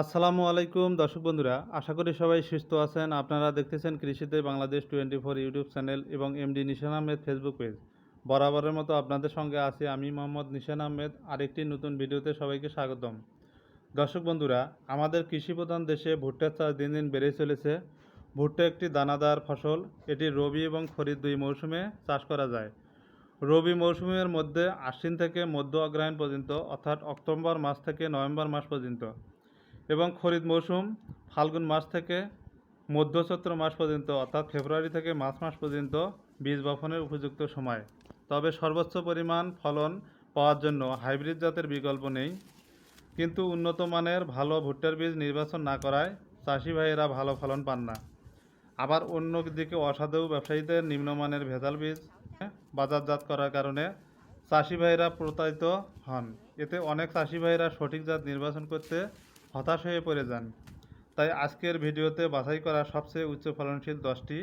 আসসালামু আলাইকুম, দর্শক বন্ধুরা। আশা করি সবাই সুস্থ আছেন। আপনারা দেখতেছেন কৃষিতে Bangladesh twenty four YouTube channel এবং MD Nishan Ahmed Facebook page. বরাবরের মতো আপনাদের সঙ্গে আছি আমি মোহাম্মদ নিশান আহমেদ। আরেকটি নতুন ভিডিওতে সবাইকে স্বাগতম। দর্শক বন্ধুরা, আমাদের কৃষি প্রধান দেশে ভুট্টার চাষ দিন দিন বেড়েই চলেছে। ভুট্টা একটি দানাদার ফসল। এটি রবি এবং খরিফ দুই মৌসুমে চাষ করা যায়। রবি মৌসুমের মধ্যে আশ্বিন থেকে মধ্য অগ্রহায়ণ পর্যন্ত, অর্থাৎ অক্টোবর মাস থেকে নভেম্বর মাস পর্যন্ত এবং খরিদ মৌসুম ফাল্গুন মাস থেকে মধ্য চৈত্র মাস পর্যন্ত, অর্থাৎ ফেব্রুয়ারি থেকে মার্চ মাস পর্যন্ত বীজ বপনের উপযুক্ত সময়। তবে সর্বোচ্চ পরিমাণ ফলন পাওয়ার জন্য হাইব্রিড জাতের বিকল্প নেই। কিন্তু উন্নত মানের ভালো ভুট্টার বীজ নির্বাচন না করায় চাষি ভাইয়েরা ভালো ফলন পান না। আবার অন্যদিকে অসাধু ব্যবসায়ীদের নিম্নমানের ভেজাল বীজ বাজারজাত করার কারণে চাষি ভাইয়েরা প্রতারিত হন। এতে অনেক চাষি ভাইয়েরা সঠিক জাত নির্বাচন করতে হতাশ হয়ে পড়ে যান। তাই আজকের ভিডিওতে বাছাই করা সবচেয়ে উচ্চ ফলনশীল দশটি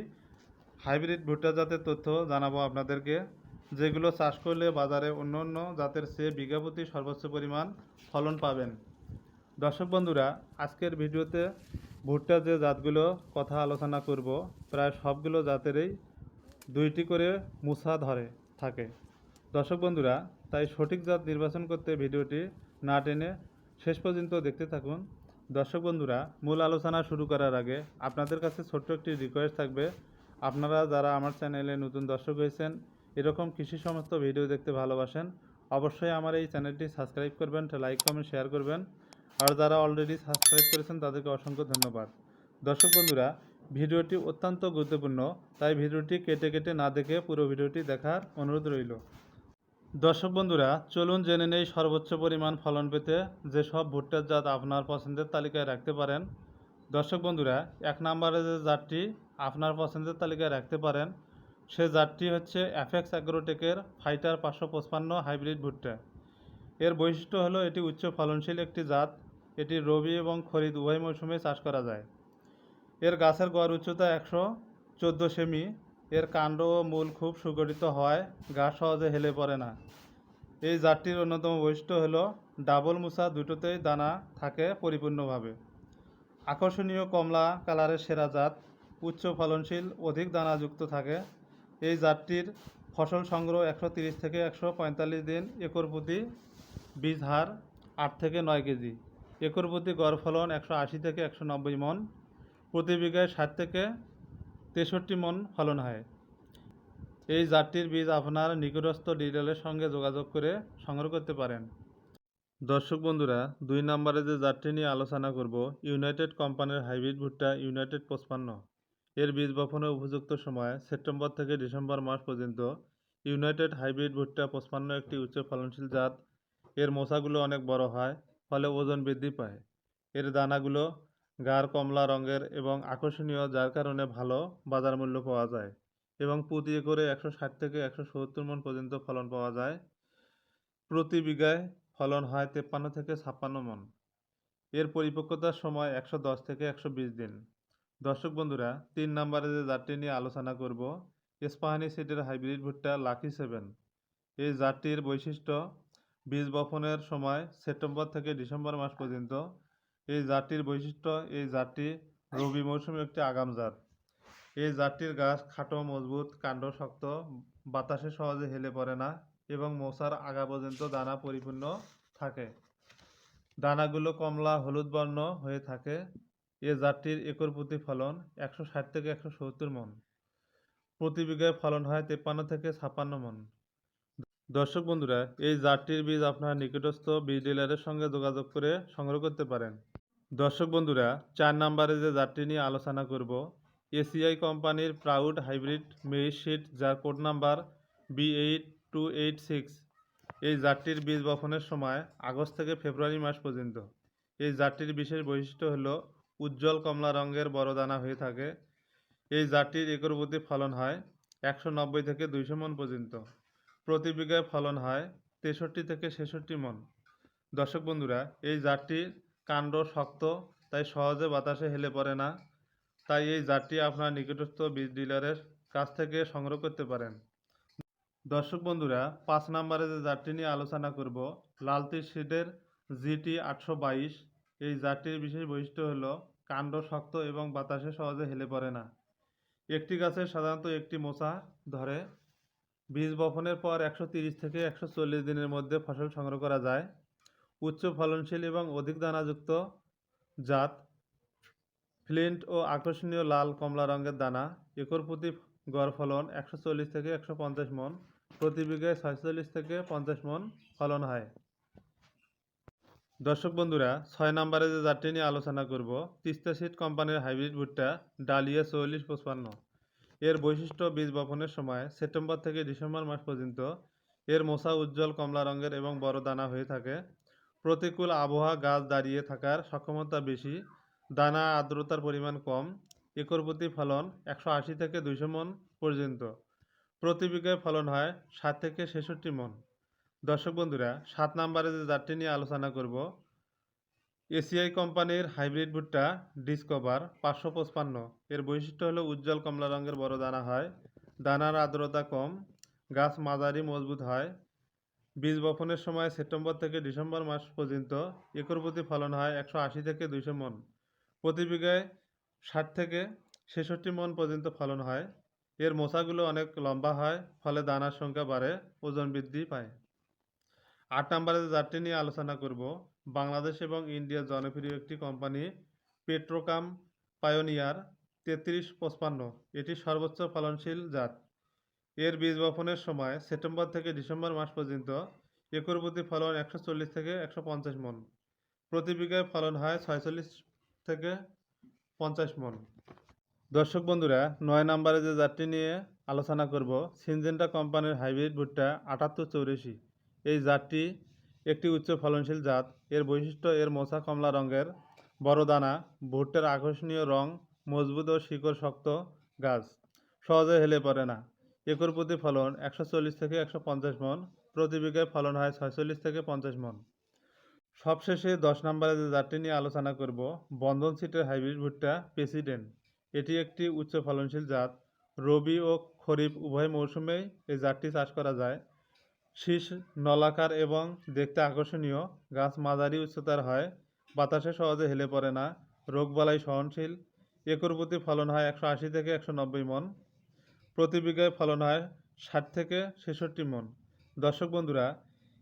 হাইব্রিড ভুট্টা জাতের তথ্য জানাব আপনাদেরকে, যেগুলো চাষ করলে বাজারে অন্য অন্য জাতের চেয়ে বিঘা প্রতি সর্বোচ্চ পরিমাণ ফলন পাবেন। দর্শক বন্ধুরা, আজকের ভিডিওতে ভুট্টা যে জাতগুলো কথা আলোচনা করব, প্রায় সবগুলো জাতেরই দুইটি করে মুসা ধরে থাকে। দর্শক বন্ধুরা, তাই সঠিক জাত নির্বাচন করতে ভিডিওটি না টেনে শেষ পর্যন্ত দেখতে থাকুন। দর্শক বন্ধুরা, মূল আলোচনা শুরু করার আগে আপনাদের কাছে ছোট্ট একটি রিকোয়েস্ট থাকবে। আপনারা যারা আমার চ্যানেলে নতুন দর্শক হয়েছেন, এরকম কৃষি সমস্ত ভিডিও দেখতে ভালোবাসেন, অবশ্যই আমার এই চ্যানেলটি সাবস্ক্রাইব করবেন লাইক কমেন্ট শেয়ার করবেন। আর যারা অলরেডি সাবস্ক্রাইব করেছেন, তাদেরকে অসংখ্য ধন্যবাদ। দর্শক বন্ধুরা, ভিডিওটি অত্যন্ত গুরুত্বপূর্ণ, তাই ভিডিওটি কেটে কেটে না দেখে পুরো ভিডিওটি দেখার অনুরোধ রইল। দর্শক বন্ধুরা, চলুন জেনে নেই সর্বোচ্চ পরিমাণ ফলন পেতে যেসব ভুট্টার জাত আপনার পছন্দের তালিকায় রাখতে পারেন। দর্শক বন্ধুরা, এক নম্বরে যে জাতটি আপনার পছন্দের তালিকায় রাখতে পারেন, সে জাতটি হচ্ছে অ্যাফেক্স অ্যাগ্রোটেকের ফাইটার পাঁচশো পঁচপান্ন হাইব্রিড ভুট্টা। এর বৈশিষ্ট্য হলো এটি উচ্চ ফলনশীল একটি জাত। এটি রবি এবং খরিদ উভয় মৌসুমে চাষ করা যায়। এর গাছের গড় উচ্চতা একশো চোদ্দ সেমি। এর কাণ্ড ও মূল খুব সুগঠিত হওয়ায় গাছ সহজে হেলে পড়ে না। এই জাতটির অন্যতম বৈশিষ্ট্য হল, ডাবল মুসা দুটোতেই দানা থাকে পরিপূর্ণভাবে। আকর্ষণীয় কমলা কালারের সেরা জাত, উচ্চ ফলনশীল, অধিক দানাযুক্ত থাকে। এই জাতটির ফসল সংগ্রহ একশো থেকে একশো পঁয়তাল্লিশ দিন, একর প্রতি বীজ হার আট থেকে নয় কেজি। একর প্রতি গড় ফলন একশো আশি থেকে একশো নব্বই মন, প্রতি বিঘায় ষাট থেকে তেষট্টি মন ফলন হয়। এই জাতটির বীজ আপনার নিকটস্থ ডিলারের সঙ্গে যোগাযোগ করে সংগ্রহ করতে পারেন। দর্শক বন্ধুরা, দুই নম্বরে যে জাতটি নিয়ে আলোচনা করব, ইউনাইটেড কোম্পানির হাইব্রিড ভুট্টা ইউনাইটেড পঁচপান্ন। এর বীজ বপনের উপযুক্ত সময় সেপ্টেম্বর থেকে ডিসেম্বর মাস পর্যন্ত ইউনাইটেড হাইব্রিড ভুট্টা পঁচপান্ন একটি উচ্চ ফলনশীল জাত। এর মোসাগুলো অনেক বড় হয়, ফলে ওজন বৃদ্ধি পায়। এর দানাগুলো গাঢ় কমলা রঙের এবং আকর্ষণীয়, যার কারণে ভালো বাজার মূল্য পাওয়া যায় এবং প্রতি একরে একশো ষাট থেকে একশো সত্তর মন পর্যন্ত ফলন পাওয়া যায়। প্রতি বিঘায় ফলন হয় তেপ্পান্ন থেকে ছাপ্পান্ন মন। এর পরিপক্কতার সময় একশো দশ থেকে একশো বিশ দিন। দর্শক বন্ধুরা, তিন নম্বরে যে জাতটি নিয়ে আলোচনা করব ইস্পাহানি সিটের হাইব্রিড ভুট্টা লাকি সেভেন। এই জাতটির বৈশিষ্ট্য, বীজ বপনের সময় সেপ্টেম্বর থেকে ডিসেম্বর মাস পর্যন্ত এই জাতটির বৈশিষ্ট্য, এই জাতটি রবি মৌসুমে একটি আগাম জাত। এই জাতটির গাছ খাটো, মজবুত, কাণ্ড শক্ত, বাতাসে সহজে হেলে পড়ে না এবং মশার আগা পর্যন্ত দানা পরিপূর্ণ থাকে। দানাগুলো কমলা, হলুদ বর্ণ হয়ে থাকে। এ জাতটির একর প্রতি ফলন একশো ষাট থেকে একশো সত্তর মন। প্রতি বিঘায় ফলন হয় তেপ্পান্ন থেকে ছাপ্পান্ন মন। দর্শক বন্ধুরা, এই জাতটির বীজ আপনার নিকটস্থ বীজ ডিলারের সঙ্গে যোগাযোগ করে সংগ্রহ করতে পারেন। দর্শক বন্ধুরা, চার নম্বরে যে জাতটি নিয়ে আলোচনা করব, এসিআই কোম্পানির প্রাউড হাইব্রিড মেইস শিট, যার code number B eight two eight six এই জাতটির বীজ বপনের সময় আগস্ট থেকে ফেব্রুয়ারি মাস পর্যন্ত। এই জাতটির বিশেষ বৈশিষ্ট্য হল, উজ্জ্বল কমলা রঙের বড় দানা হয়ে থাকে। এই জাতটির একর প্রতি ফলন হয় একশো নব্বই থেকে দুইশো মন পর্যন্ত। প্রতি বিঘায় ফলন হয় তেষট্টি থেকে ছেষট্টি মন। দর্শক বন্ধুরা, এই জাতটির কাণ্ড শক্ত, তাই সহজে বাতাসে হেলে পড়ে না। তাই এই জাতটি আপনার নিকটস্থ বীজ ডিলারের কাছ থেকে সংগ্রহ করতে পারেন। দর্শক বন্ধুরা, পাঁচ নম্বরে যে জাতটি নিয়ে আলোচনা করব লালতি সিডের জিটি আটশো বাইশ। এই জাতটির বিশেষ বৈশিষ্ট্য হল কাণ্ড শক্ত এবং বাতাসে সহজে হেলে পড়ে না। একটি গাছে সাধারণত একটি মোচা ধরে। বীজ বপনের পর একশো থেকে একশো চল্লিশ দিনের মধ্যে ফসল সংগ্রহ করা যায়। উচ্চ ফলনশীল এবং অধিক দানাযুক্ত জাত। ফ্লিন্ট ও আকর্ষণীয় লাল কমলা রঙের দানা। একর প্রতি গড় ফলন একশো চল্লিশ থেকে একশো পঞ্চাশ মন। প্রতি বিঘায় ছয়চল্লিশ থেকে পঞ্চাশ মন ফলন হয়। দর্শক বন্ধুরা, ছয় নম্বরে যে জাতটি নিয়ে আলোচনা করব, তিস্তা সিড কোম্পানির হাইব্রিড ভুট্টা ডালিয়া চল্লিশ পঁচপান্ন। এর বৈশিষ্ট্য বীজ বপনের সময় সেপ্টেম্বর থেকে ডিসেম্বর মাস পর্যন্ত এর মোচা উজ্জ্বল কমলা রঙের এবং বড় দানা হয়ে থাকে। প্রতিকূল আবহাওয়া গাছ দাঁড়িয়ে থাকার সক্ষমতা বেশি, দানা আর্দ্রতার পরিমাণ কম, একর প্রতি ফলন একশো আশি থেকে দুইশো মন পর্যন্ত। প্রতি বিঘায় ফলন হয় ষাট থেকে ছেষট্টি মন। দর্শক বন্ধুরা, সাত নম্বরে যে জাতটি নিয়ে আলোচনা করব, এসিআই কোম্পানির হাইব্রিড ভুট্টা ডিসকভার পাঁচশো পঁচপান্ন। এর বৈশিষ্ট্য হলো উজ্জ্বল কমলা রঙের বড় দানা হয়, দানার আর্দ্রতা কম, গাছ মাঝারি মজবুত হয় বীজ বপনের সময় সেপ্টেম্বর থেকে ডিসেম্বর মাস পর্যন্ত একর প্রতি ফলন হয় একশো আশি থেকে দুইশো মন। প্রতি বিঘায় ষাট থেকে ছেষট্টি মন পর্যন্ত ফলন হয়। এর মোচাগুলো অনেক লম্বা হয়, ফলে দানার সংখ্যা বাড়ে, ওজন বৃদ্ধি পায়। আট নম্বরে জাতটি নিয়ে আলোচনা করব, বাংলাদেশ এবং ইন্ডিয়ার জনপ্রিয় একটি কোম্পানি, পেট্রোকাম পায়োনিয়ার তেত্রিশ পঁচপান্ন। এটি সর্বোচ্চ ফলনশীল জাত। এর বীজ বপনের সময় সেপ্টেম্বর থেকে ডিসেম্বর মাস পর্যন্ত একর প্রতি ফলন একশো চল্লিশ থেকে একশো পঞ্চাশ মন। প্রতি বিঘায় ফলন হয় ছয়চল্লিশ থেকে পঞ্চাশ মন। দর্শক বন্ধুরা, নয় নম্বরে যে জাতটি নিয়ে আলোচনা করব, সিনজেন্টা কোম্পানির হাইব্রিড ভুট্টা আটাত্তর চৌরাশি। এই জাতটি একটি উচ্চ ফলনশীল জাত। এর বৈশিষ্ট্য, এর মোচা কমলা রঙের বড় দানা, ভুট্টার আকর্ষণীয় রং মজবুত ও শিকড় শক্ত গাছ। সহজে হেলে পড়ে না। একর প্রতি ফলন একশো চল্লিশ থেকে একশো পঞ্চাশ মন, প্রতি বিঘায় ফলন হয় ছয়চল্লিশ থেকে পঞ্চাশ মন। সবশেষে দশ নম্বরে যে জাতটি নিয়ে আলোচনা করব, বন্ধন সিটের হাইব্রিড ভুট্টা প্রেসিডেন্ট এটি একটি উচ্চ ফলনশীল জাত। রবি ও খরিফ উভয় মৌসুমেই এই জাতটি চাষ করা যায়। শীষ, নলাকার এবং দেখতে আকর্ষণীয়, গাছ মাঝারি উচ্চতার হয়, বাতাসে সহজে হেলে পড়ে না, রোগবালাই সহনশীল, একর প্রতি ফলন হয় একশো আশি থেকে একশো নব্বই মন। প্রতি বিঘায় ফলন হয় ষাট থেকে ছেষট্টি মন। দর্শক বন্ধুরা,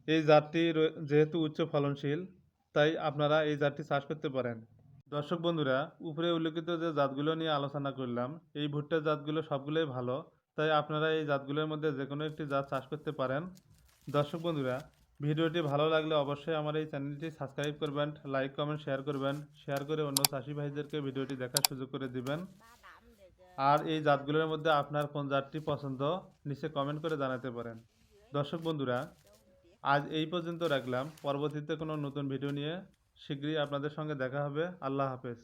এই জাতটি যেহেতু উচ্চ ফলনশীল, তাই আপনারা এই জাতটি চাষ করতে পারেন। দর্শক বন্ধুরা, উপরে উল্লেখিত যে জাতগুলো নিয়ে আলোচনা করলাম, এই ভুট্টার জাতগুলো সবগুলোই ভালো, তাই আপনারা এই জাতগুলোর মধ্যে যে কোনো একটি জাত চাষ করতে পারেন। দর্শক বন্ধুরা, ভিডিওটি ভালো লাগলে অবশ্যই আমার এই চ্যানেলটি সাবস্ক্রাইব করবেন, লাইক, কমেন্ট, শেয়ার করবেন। শেয়ার করে অন্য চাষি ভাইদেরকে ভিডিওটি দেখার সুযোগ করে দিবেন। আর এই জাতগুলোর মধ্যে আপনার কোন জাতটি পছন্দ নিচে কমেন্ট করে জানাতে পারেন। দর্শক বন্ধুরা, আজ এই পর্যন্ত রাখলাম। পরবর্তীতে কোনো নতুন ভিডিও নিয়ে শীঘ্রই আপনাদের সঙ্গে দেখা হবে। আল্লাহ হাফেজ।